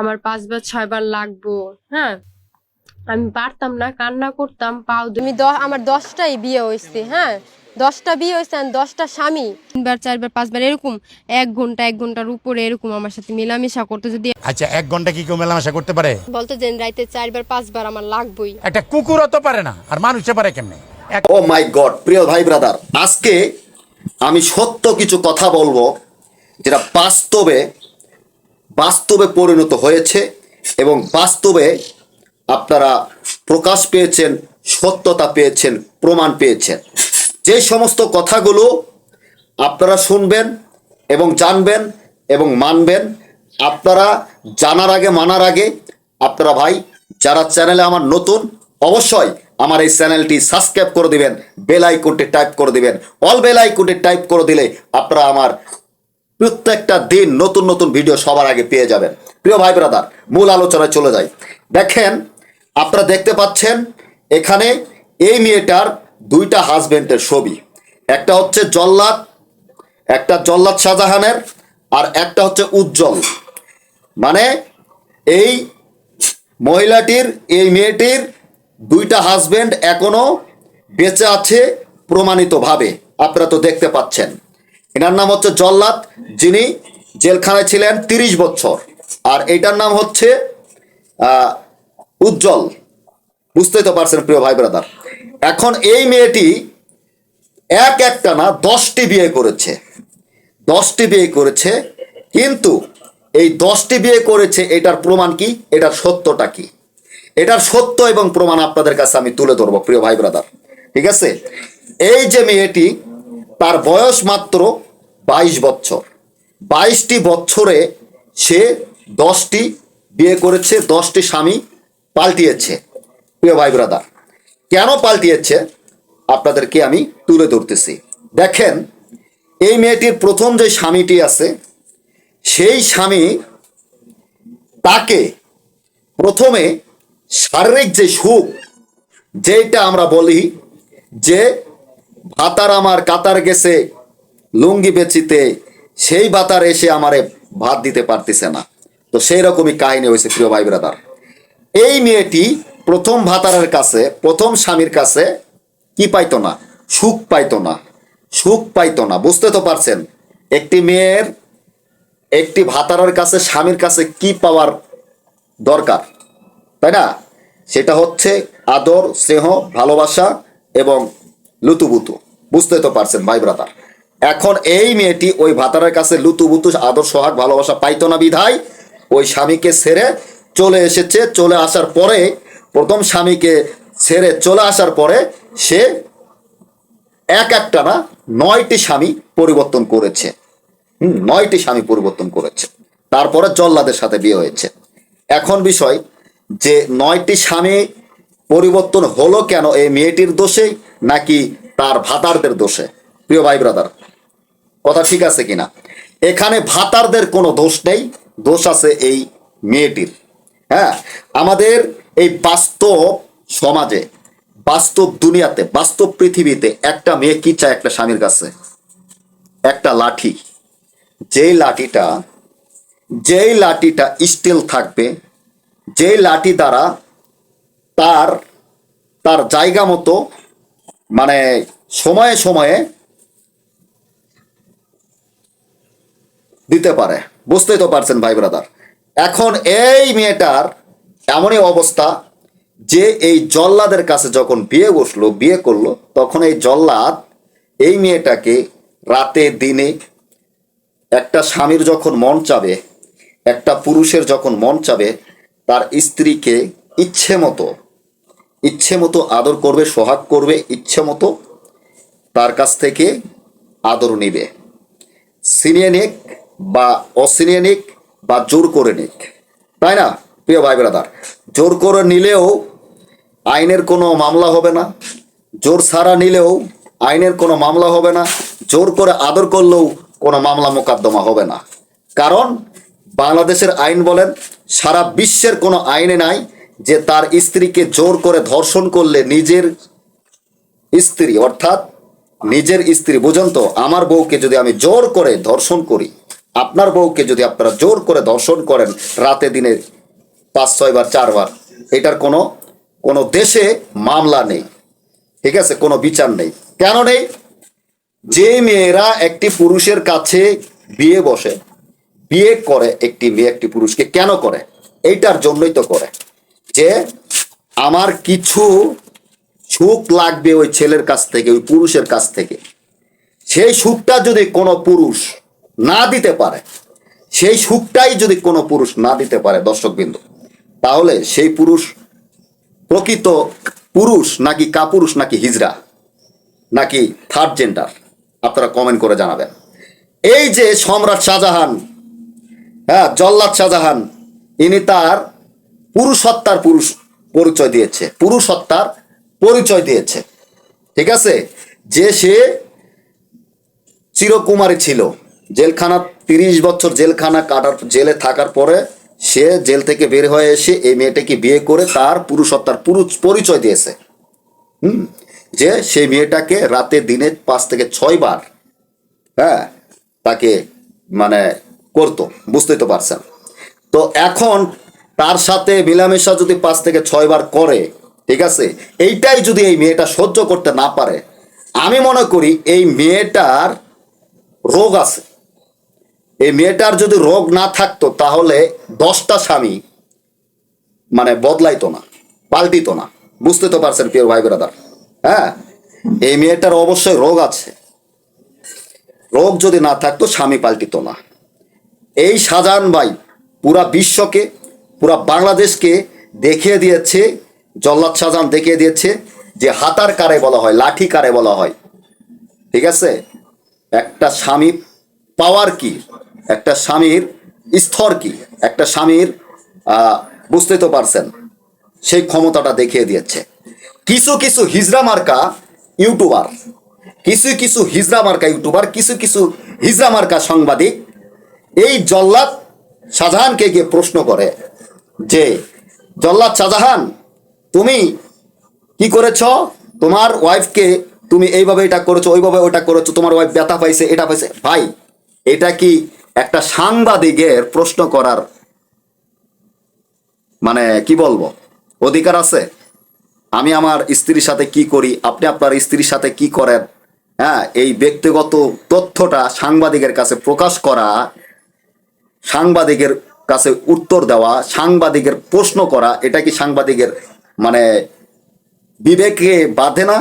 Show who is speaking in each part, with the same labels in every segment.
Speaker 1: আমার পাঁচবার ছয়বার লাগবো হ্যাঁ? আমি পারতাম না কান্না করতাম পাও তুমি আমার দশটাই বিয়ে হয়েছে হ্যাঁ? দশটা বিয়ে হয়েছে আর দশটা স্বামী। তিনবার চারবার পাঁচবার এরকম এক ঘণ্টা এক ঘণ্টার উপরে এরকম আমার সাথে মেলামেশা করতে যদি
Speaker 2: আচ্ছা এক ঘণ্টা কি কেউ মেলামেশা করতে পারে?
Speaker 1: বলতো যে রাইতে চারবার পাঁচবার আমার লাগবেই।
Speaker 2: একটা কুকুরও তো পারে না আর মানুষে পারে কেমনে?
Speaker 3: ও মাই গড প্রিয় ভাই ব্রাদার আজকে আমি সত্য কিছু কথা বলব যেটা বাস্তবে বাস্তবে পরিণত হয়েছে এবং বাস্তবে আপনারা প্রকাশ পেয়েছেন, সত্যতা পেয়েছেন, প্রমাণ পেয়েছেন। যে সমস্ত কথাগুলো আপনারা শুনবেন এবং জানবেন এবং মানবেন, আপনারা জানার আগে, মানার আগে আপনারা ভাই, যারা চ্যানেলে আমার নতুন, অবশ্যই আমার এই চ্যানেলটি সাবস্ক্রাইব করে দিবেন, বেল আইকনটি টাইপ করে দিবেন। অল বেল আইকনটি টাইপ করে দিলে আপনারা আমার প্রত্যেকটা দিন নতুন নতুন ভিডিও সবার আগে পেয়ে যাবেন। প্রিয় ভাই ব্রাদার মূল আলোচনায় চলে যাই। দেখেন, আপনারা দেখতে পাচ্ছেন, এখানে এই মেয়েটার দুইটা হাজবেন্ডের ছবি। একটা হচ্ছে জল্লাদ, একটা জল্লাদ শাহজাহানের, আর একটা হচ্ছে উজ্জ্বল। মানে এই মহিলাটির, এই মেয়েটির দুইটা হাজবেন্ড এখনও বেঁচে আছে প্রমাণিতভাবে। আপনারা তো দেখতে পাচ্ছেন। এনার নাম হচ্ছে জল্লাদ, যিনি জেলখানায় ছিলেন তিরিশ বছর। আর এইটার নাম হচ্ছে উজ্জ্বল। বুঝতেই তো পারছেন প্রিয় ভাই ব্রাদার। এখন এই মেয়েটি এক একটা না, দশটি বিয়ে করেছে। দশটি বিয়ে করেছে, কিন্তু এই দশটি বিয়ে করেছে, এটার প্রমাণ কি? এটার সত্যটা কি? এটার সত্য এবং প্রমাণ আপনাদের কাছে আমি তুলে ধরবো, প্রিয় ভাই ব্রাদার। ঠিক আছে? এই যে মেয়েটি তার বয়স মাত্র বাইশ বছর। বাইশটি বছরে সে দশটি বিয়ে করেছে, দশটি স্বামী পাল্টিয়েছে। প্রিয় ভাই ব্রাদার, কেন পাল্টিয়েছে? আপনাদেরকে আমি তুলে ধরতেছি। দেখেন, এই মেয়েটির প্রথম যে স্বামীটি আছে, সেই স্বামী তাকে প্রথমে শারীরিক যে সুখ যেটা আমরা বলি যে ভাতার আমার কাতার গেছে, লুঙ্গি বেচিতে, সেই ভাতার এসে আমারে ভাত দিতে পারতেছে না। তো সেই রকমই কাহিনী হয়েছে প্রিয় ভাই ব্রাদার। এই মেয়েটি প্রথম ভাতারের কাছে, প্রথম স্বামীর কাছে কি পাইতো না? সুখ পাইতো না। সুখ পাইতো না। বুঝতে তো পারছেন, একটি মেয়ের, একটি ভাতারের কাছে, স্বামীর কাছে কি পাওয়ার দরকার? তাই না? সেটা হচ্ছে আদর, স্নেহ, ভালোবাসা এবং লুতুবুতু। বুঝতে তো পারছেন ভাই ব্রাদার। এখন এই মেয়েটি ওই ভাতারের কাছে লুতুবুতু আদর সোহাগ ভালোবাসা পাইতো না বিধায় ওই স্বামীকে ছেড়ে চলে এসেছে। চলে আসার পরে প্রথম স্বামীকে ছেড়ে চলে আসার পরে সে এক একটা না নয়টি স্বামী পরিবর্তন করেছে। হুম, নয়টি স্বামী পরিবর্তন করেছে। তারপরে জল্লাদের সাথে বিয়ে হয়েছে। এখন বিষয় যে নয়টি স্বামী পরিবর্তন হলো কেন? এই মেয়েটির দোষে নাকি তার ভাতারদের দোষে? প্রিয় ভাই ব্রাদার কথা ঠিক আছে কিনা? এখানে ভাতারদের কোনো দোষ নেই, দোষ আছে এই মেয়েটির। হ্যাঁ আমাদের এই বাস্তব সমাজে, বাস্তব দুনিয়াতে, বাস্তব পৃথিবীতে একটা মেয়ে কি চায় একটা স্বামীর কাছে? একটা লাঠি। যেই লাঠিটা যেই লাঠিটা স্টিল থাকবে, যেই লাঠি দ্বারা তার তার জায়গা মতো মানে সময়ে সময়ে দিতে পারে। বুঝতেই তো পারছেন, ভাই ব্রাদার এখন এই মেয়েটার এমনই অবস্থা যে এই জল্লাদের কাছে যখন বিয়ে বসল, বিয়ে করল, তখন এই জল্লাদ এই মেয়েটাকে রাতে, দিনে একটা স্বামীর যখন মন চাবে, একটা পুরুষের যখন মন চাবে, তার স্ত্রীকে ইচ্ছে মতো ইচ্ছে মতো আদর করবে, সোহাগ করবে, ইচ্ছে মতো তার কাছ থেকে আদর নিবে। সিনিয়ে নিক বা অসিনিয়ে নিক বা জোর করে নিক। তাই না? প্রিয় ভাই ব্রাদার, জোর করে নিলেও আইনের কোনো মামলা হবে না। জোর ছাড়া নিলেও আইনের কোনো মামলা হবে না। জোর করে আদর করলেও কোনো মামলা মোকদ্দমা হবে না। কারণ বাংলাদেশের আইন বলেন, সারা বিশ্বের কোনো আইনে নাই যে তার স্ত্রীকে জোর করে ধর্ষণ করলে নিজের স্ত্রী, অর্থাৎ নিজের স্ত্রী, বুঝুন তো, আমার বউকে যদি আমি জোর করে ধর্ষণ করি, আপনার বউকে যদি আপনারা জোর করে ধর্ষণ করেন রাতে দিনে পাঁচ ছয়বার চারবার এটার কোনো কোনো দেশে মামলা নেই, ঠিক আছে, কোনো বিচার নেই। কেন নেই? যে মেয়েরা একটি পুরুষের কাছে বিয়ে বসে, বিয়ে করে একটি মেয়ে, একটি পুরুষকে কেন করে? এইটার জন্যই তো করে। যে আমার কিছু সুখ লাগবে ওই ছেলের কাছ থেকে, ওই পুরুষের কাছ থেকে। সেই সুখটা যদি কোনো পুরুষ না দিতে পারে, সেই সুখটাই যদি কোনো পুরুষ না দিতে পারে, দর্শকবৃন্দ, তাহলে সেই পুরুষ, প্রকৃত পুরুষ নাকি কাপুরুষ নাকি হিজড়া, নাকি থার্ড জেন্ডার আপনারা কমেন্ট করে জানাবেন। এই যে সম্রাট শাহজাহান হ্যাঁ জল্লাদ শাহজাহান, ইনি তার পুরুষত্তার পুরুষ পরিচয় দিয়েছে পুরুষত্তার পরিচয় দিয়েছে। ঠিক আছে? যে সে চিরকুমারী ছিল, জেলখানা তিরিশ বছর জেলখানা কাটার, জেলে থাকার পরে সে জেল থেকে বের হয়ে এসে এই মেয়েটাকে বিয়ে করে তার পুরুষত্তার পুরুষ পরিচয় দিয়েছে। হুম? যে সেই মেয়েটাকে রাতে দিনে পাঁচ থেকে ছয় বার হ্যাঁ তাকে মানে করতো, বুঝতেই তো পারছেন। তো এখন তার সাথে মিলামেশা যদি পাঁচ থেকে ছয় বার করে, ঠিক আছে? এইটাই যদি এই মেয়েটা সহ্য করতে না পারে, আমি মনে করি এই মেয়েটার রোগ আছে। এই মেয়েটার যদি রোগ না থাকতো, তাহলে দশটা স্বামী মানে বদলাইতো না, পাল্টিতো না। বুঝতে তো পারছেন, প্রিয় ভাই ব্রাদার? হ্যাঁ? এই মেয়েটার অবশ্যই রোগ আছে। রোগ যদি না থাকতো, স্বামী পাল্টিত না। এই শাহজাহান ভাই পুরা বিশ্বকে পুরা বাংলাদেশকে দেখিয়ে দিয়েছে, জল্লাদ শাহজাহান দেখিয়ে দিয়েছে যে হাতার কারে বলা হয়, লাঠি কারে বলা হয়। ঠিক আছে? একটা স্বামী পাওয়ার কি? একটা স্বামীর স্তর কি? একটা স্বামীর বুঝতে তো পারছেন, সেই ক্ষমতাটা দেখিয়ে দিয়েছে। কিছু কিছু হিজরা মার্কা ইউটিউবার, কিছু কিছু হিজরা মার্কা ইউটিউবার, কিছু কিছু হিজরা মার্কা সাংবাদিক এই জল্লাদ শাহজাহানকে গিয়ে প্রশ্ন করে যে, জল্লাদ শাহজাহান, তুমি কি করেছ? তোমার ওয়াইফকে তুমি এইভাবে এটা করেছ, ওইভাবে ওটা করেছ, তোমার ওয়াইফ ব্যথা পাইছে, এটা পাইছে। ভাই, এটা কি একটা সাংবাদিকের প্রশ্ন করার মানে কি বলব, অধিকার আছে? আমি আমার স্ত্রীর সাথে কি করি? আপনি আপনার স্ত্রীর সাথে কি করেন? হ্যাঁ এই ব্যক্তিগত তথ্যটা সাংবাদিকের কাছে প্রকাশ করা সাংবাদিকের কাছে উত্তর দেওয়া, সাংবাদিকের প্রশ্ন করা, এটা কি সাংবাদিকের মানে বিবেকে বাধে না?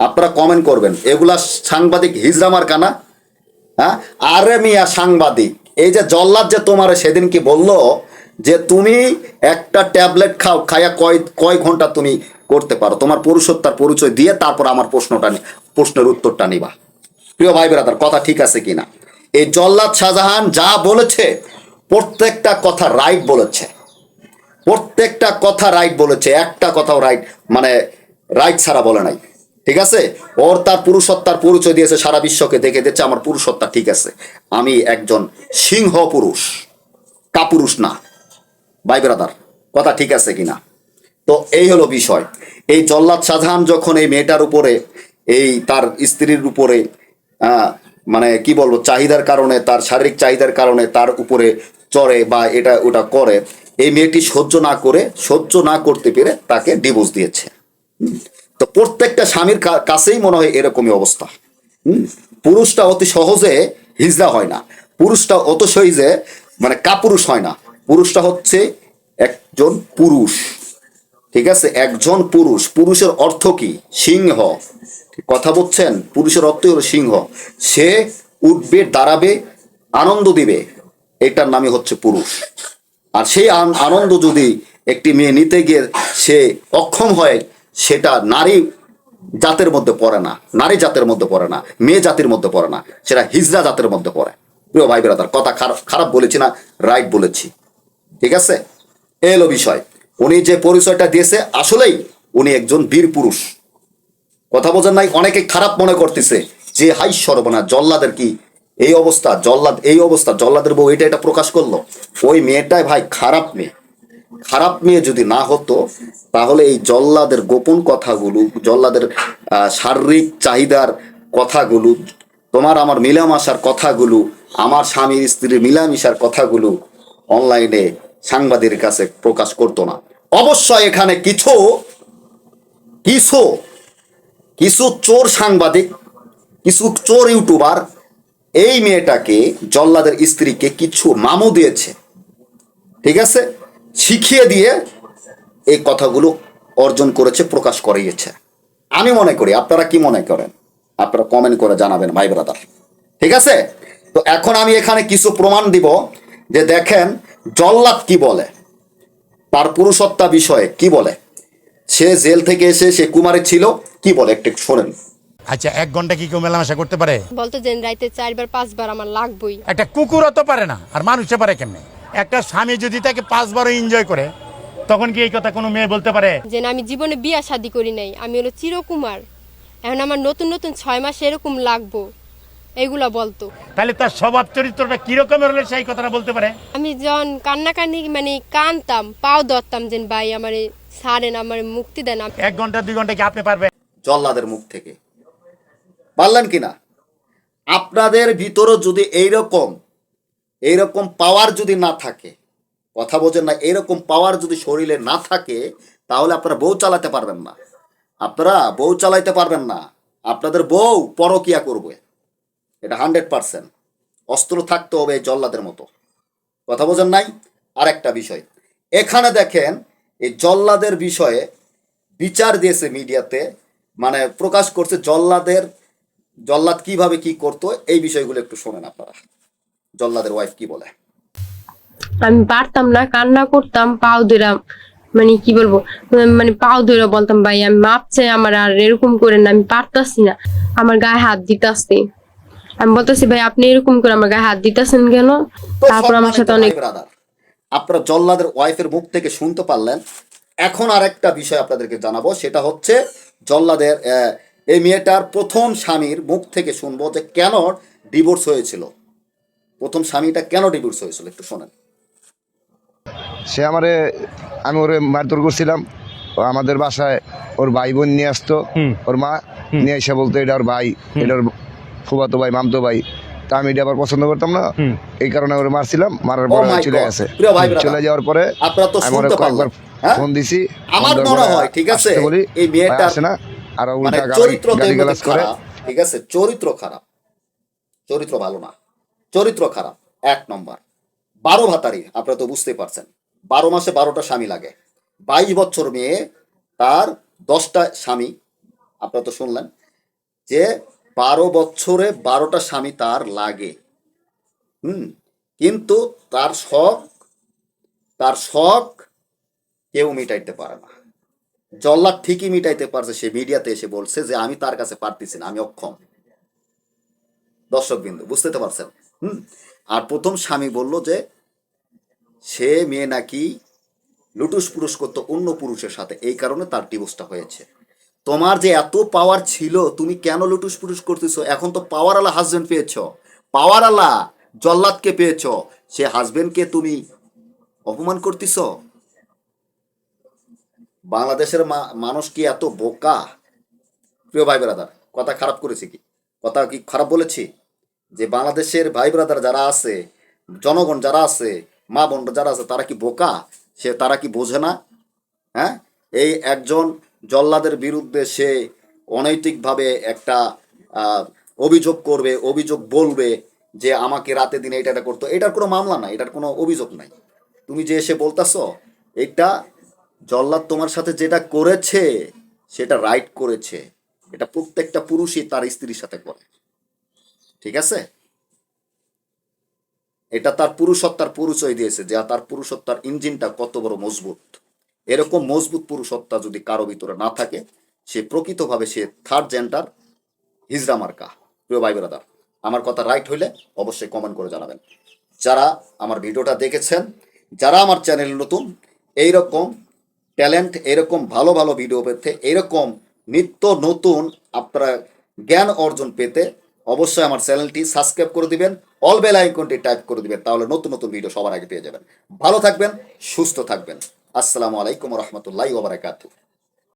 Speaker 3: আপনারা কমেন্ট করবেন। এগুলা সাংবাদিক হিজরামার কানা হ্যাঁ? আরে মিয়া সাংবাদিক, এই যে জল্লাদ যে তোমার সেদিন কি বলল যে তুমি একটা ট্যাবলেট খাও খাইয়া কয় কয় ঘণ্টা তুমি করতে পারো? তোমার পুরুষত্বার পরিচয় দিয়ে তারপর আমার প্রশ্নটা প্রশ্নের উত্তরটা নিবা। প্রিয় ভাই বেরাদার কথা ঠিক আছে কিনা? এই জল্লাদ শাহজাহান যা বলেছে প্রত্যেকটা কথা রাইট বলেছে। প্রত্যেকটা কথা রাইট বলেছে, একটা কথাও রাইট মানে রাইট ছাড়া বলে নাই। ঠিক আছে? ওর তার পুরুষত্বার পরিচয় দিয়েছে, সারা বিশ্বকে দেখে দিচ্ছে আমার পুরুষত্বা ঠিক আছে। আমি একজন সিংহ পুরুষ, কাপুরুষ না। ভাই ব্রাদার কথা ঠিক আছে কিনা? তো এই হলো বিষয়। এই জল্লাদ শাহজাহান যখন এই মেয়েটার উপরে, এই তার স্ত্রীর উপরে মানে কি বলব, চাহিদার কারণে, তার শারীরিক চাহিদার কারণে তার উপরে চড়ে বা এটা, ওটা করে, এই মেয়েটি সহ্য না করে, সহ্য না করতে পেরে তাকে ডিভোর্স দিয়েছে। তো প্রত্যেকটা স্বামীর কাছেই মনে হয় এরকমই অবস্থা। হুম। পুরুষটা অতি সহজে হিজড়া হয় না। পুরুষটা অত সহজে মানে কাপুরুষ হয় না। পুরুষটা হচ্ছে একজন পুরুষ। ঠিক আছে? একজন পুরুষ। পুরুষের অর্থ কি? সিংহ। কথা বলছেন? পুরুষের অর্থ হলো সিংহ। সে উঠবে, দাঁড়াবে, আনন্দ দিবে। এটার নামই হচ্ছে পুরুষ। আর সেই আনন্দ যদি একটি মেয়ে নিতে গিয়ে সে অক্ষম হয়, সেটা নারী জাতের মধ্যে পড়ে না, নারী জাতের মধ্যে পড়ে না, মেয়ে জাতির মধ্যে পড়ে না, সেটা হিজড়া জাতের মধ্যে পড়ে। প্রিয় ভাই বেরাদার, কথা খারাপ বলেছি না রাইট বলেছি। ঠিক আছে? এ হলো বিষয়। উনি যে পরিচয়টা দিয়েছে, আসলেই উনি একজন বীর পুরুষ। কথা বোঝেন নাই? অনেকে খারাপ মনে করতেছে যে, হাই সর্বনা জল্লাদের কি এই অবস্থা, জল্লাদ, এই অবস্থা, জল্লাদের বউ, এটা এটা প্রকাশ করল। ওই মেয়েটাই ভাই খারাপ মেয়ে। খারাপ মেয়ে যদি না হতো, তাহলে এই জল্লাদের গোপন কথাগুলো, জল্লাদের শারীরিক চাহিদার কথাগুলো, তোমার আমার মিলামাশার কথাগুলো, আমার স্বামীর স্ত্রীর মিলামিশার কথাগুলো অনলাইনে সাংবাদিকের কাছে প্রকাশ করতো না। অবশ্যই এখানে কিছু কিছু কিছু চোর সাংবাদিক, কিছু চোর ইউটিউবার এই মেয়েটাকে জল্লাদের স্ত্রীকে কিছু মামু দিয়েছে। ঠিক আছে? শিখিয়ে দিয়ে এই কথাগুলো অর্জন করেছে, প্রকাশ করিয়েছে। আমি মনে করি, আপনারা কি মনে করেন? আপনারা কমেন্ট করে জানাবেন ভাই ব্রাদার ঠিক আছে? তো এখন আমি এখানে কিছু প্রমাণ দিব যে দেখেন, জল্লাদ কি বলে? তার পুরুষত্বা বিষয়ে কি বলে? সে জেল থেকে এসে সে কুমারী ছিল, কি বলে? একটু শোনেন।
Speaker 2: আচ্ছা এক ঘণ্টা কি কেউ মেলামেশা করতে পারে?
Speaker 1: বলতো যে রাইতে চারবার পাঁচবার আমার লাগবই।
Speaker 2: একটা কুকুরও তো পারে না আর মানুষে পারে কেমনে? একটা স্বামী যদি তাকে পাঁচবারও এনজয় করে তখন কি এই কথা কোনো মেয়ে বলতে পারে?
Speaker 1: যে না, আমি জীবনে বিয়া শাদি করি নাই আমি হলো চিরকুমার। এখন আমার নতুন নতুন ছয় মাস এরকম লাগবো এগুলা বলতো।
Speaker 2: তাহলে তার স্বভাব চরিত্রটা কিরকমের হলে সেই কথাটা বলতে পারে?
Speaker 1: আমি যখন কান্নাকান্নি মানে কানতাম পাও ধরতাম যে ভাই আমার ছাড়েন আমার মুক্তি দেন
Speaker 2: এক ঘণ্টা দুই ঘণ্টা কি আপনি পারবেন?
Speaker 3: জল্লাদের মুখ থেকে। পারলেন কিনা? আপনাদের ভিতরও যদি এইরকম এইরকম পাওয়ার যদি না থাকে, কথা বোঝেন না, এইরকম পাওয়ার যদি শরীরে না থাকে, তাহলে আপনারা বউ চালাতে পারবেন না। আপনারা বউ চালাইতে পারবেন না। আপনাদের বউ পরকিয়া করবে। এটা হান্ড্রেড পার্সেন্ট অস্ত্র থাকতে হবে জল্লাদের মতো। কথা বোঝেন নাই? আর একটা বিষয়। এখানে দেখেন, এই জল্লাদের বিষয়ে বিচার দিয়েছে মিডিয়াতে মানে প্রকাশ করছে জল্লাদের জল্লাদ কীভাবে কি করতো এই বিষয়গুলো একটু শোনেন আপনারা। জল্লাদের ওয়াইফ কি বলে?
Speaker 1: আমি পারতাম না কান্না করতাম পাও ধরাম মানে কি বলব মানে পাও ধরে বলতাম ভাই আমি মাপ চাই আমার আর এরকম করে না আমি পারতাছি না আমার গায়ে হাত দিতাছি। আমি বলতেছি ভাই আপনি এরকম করে আমার গায়ে হাত দিতেছেন কেন? তারপর আমার সাথে অনেক
Speaker 3: আপনারা জল্লাদের ওয়াইফের মুখ থেকে শুনতে পারলেন। এখন আর একটা বিষয় আপনাদেরকে জানাব সেটা হচ্ছে জল্লাদের আহ, এই মেয়েটার প্রথম স্বামীর মুখ থেকে শুনব যে কেন ডিভোর্স হয়েছিল। প্রথম স্বামীটা কেন ডিভোর্স হয়েছিল একটু শোনেন।
Speaker 4: সে আমারে আমি ওরে মারধর করছিলাম। আমাদের বাসায় ওর ভাই বোন নিয়ে আসতো। ওর মা নিয়ে এসে বলতো এটা ওর ভাই এটা ওর ফুফাতো ভাই মামতো ভাই। তা আমি এটা আবার পছন্দ করতাম না। এই কারণে ওরে মারছিলাম। মারার পরে চলে গেছে। চলে যাওয়ার পরে
Speaker 3: আপনারা তো
Speaker 4: আমি ওরে
Speaker 3: শুনতে
Speaker 4: কয়েকবার
Speaker 3: পারলেন, হ্যাঁ?
Speaker 4: ফোন দিছি।
Speaker 3: আমার মনে হয়, ঠিক আছে,
Speaker 4: বলি।
Speaker 3: এই মেয়েটার
Speaker 4: আসে না। আর
Speaker 3: মানে
Speaker 4: উল্টা
Speaker 3: চরিত্র
Speaker 4: করে।
Speaker 3: খারাপ ঠিক আছে? চরিত্র খারাপ। চরিত্র ভালো না। চরিত্র খারাপ এক নম্বর। বারো ভাতারি আপনারা তো বুঝতেই পারছেন। বারো মাসে বারোটা স্বামী লাগে। বাইশ বছর মেয়ে তার দশটা স্বামী আপনারা তো শুনলেন যে বারো বছরে বারোটা স্বামী তার লাগে। হুম? কিন্তু তার শখ তার শখ কেউ মিটাইতে পারে না। জল্লাদ ঠিকই মিটাইতে পারছে, সে মিডিয়াতে এসে বলছে যে আমি তার কাছে পারতেছি না, আমি অক্ষম। দর্শক বিন্দু বুঝতে তো পারছেন? হুম? আর প্রথম স্বামী বলল যে, সে মেয়ে নাকি লুটুস পুরুষ করতো অন্য পুরুষের সাথে, এই কারণে তার ডিভোর্সটা হয়েছে। তোমার যে এত পাওয়ার ছিল, তুমি কেন লুটুস পুরুষ করতেছো? এখন তো পাওয়ার আলা হাজবেন্ড পেয়েছ। পাওয়ার আলা জল্লাদকে পেয়েছ। সে হাজবেন্ডকে তুমি অপমান করতেছ? বাংলাদেশের মানুষ কি এত বোকা? প্রিয় ভাই ব্রাদার কথা খারাপ করেছে কি? কথা কি খারাপ বলেছি? যে বাংলাদেশের ভাই ব্রাদার যারা আছে, জনগণ যারা আছে, মা বোন যারা আছে, তারা কি বোকা? সে তারা কি বোঝে না? হ্যাঁ? এই একজন জল্লাদের বিরুদ্ধে সে অনৈতিকভাবে একটা অভিযোগ করবে, অভিযোগ বলবে যে আমাকে রাতে দিনে এটা এটা করতো। এটার কোনো মামলা নাই, এটার কোনো অভিযোগ নাই। তুমি যে এসে বলতাছ, এটা জল্লাদ তোমার সাথে যেটা করেছে, সেটা রাইট করেছে। এটা প্রত্যেকটা পুরুষই তার স্ত্রীর সাথে করে। ঠিক আছে? এটা তার পুরুষত্বার পরিচয় দিয়েছে। যে তার পুরুষত্বার ইঞ্জিনটা কত বড় মজবুত। এরকম মজবুত পুরুষত্বা যদি কারও ভিতরে না থাকে, সে প্রকৃতভাবে সে থার্ড জেন্ডার হিজড়া মার্কা। প্রিয় ভাই ব্রাদার, আমার কথা রাইট হইলে অবশ্যই কমেন্ট করে জানাবেন। যারা আমার ভিডিওটা দেখেছেন, যারা আমার চ্যানেল নতুন, এইরকম ট্যালেন্ট এরকম ভালো ভালো ভিডিও পেতে, এরকম নিত্য নতুন আপনারা জ্ঞান অর্জন পেতে অবশ্যই আমার চ্যানেলটি সাবস্ক্রাইব করে দিবেন অল বেল আইকনটি টাইপ করে দিবেন, তাহলে নতুন নতুন ভিডিও সবার আগে পেয়ে যাবেন। ভালো থাকবেন, সুস্থ থাকবেন। আসসালামু আলাইকুম রহমতুল্লাহ ওবরাকাতু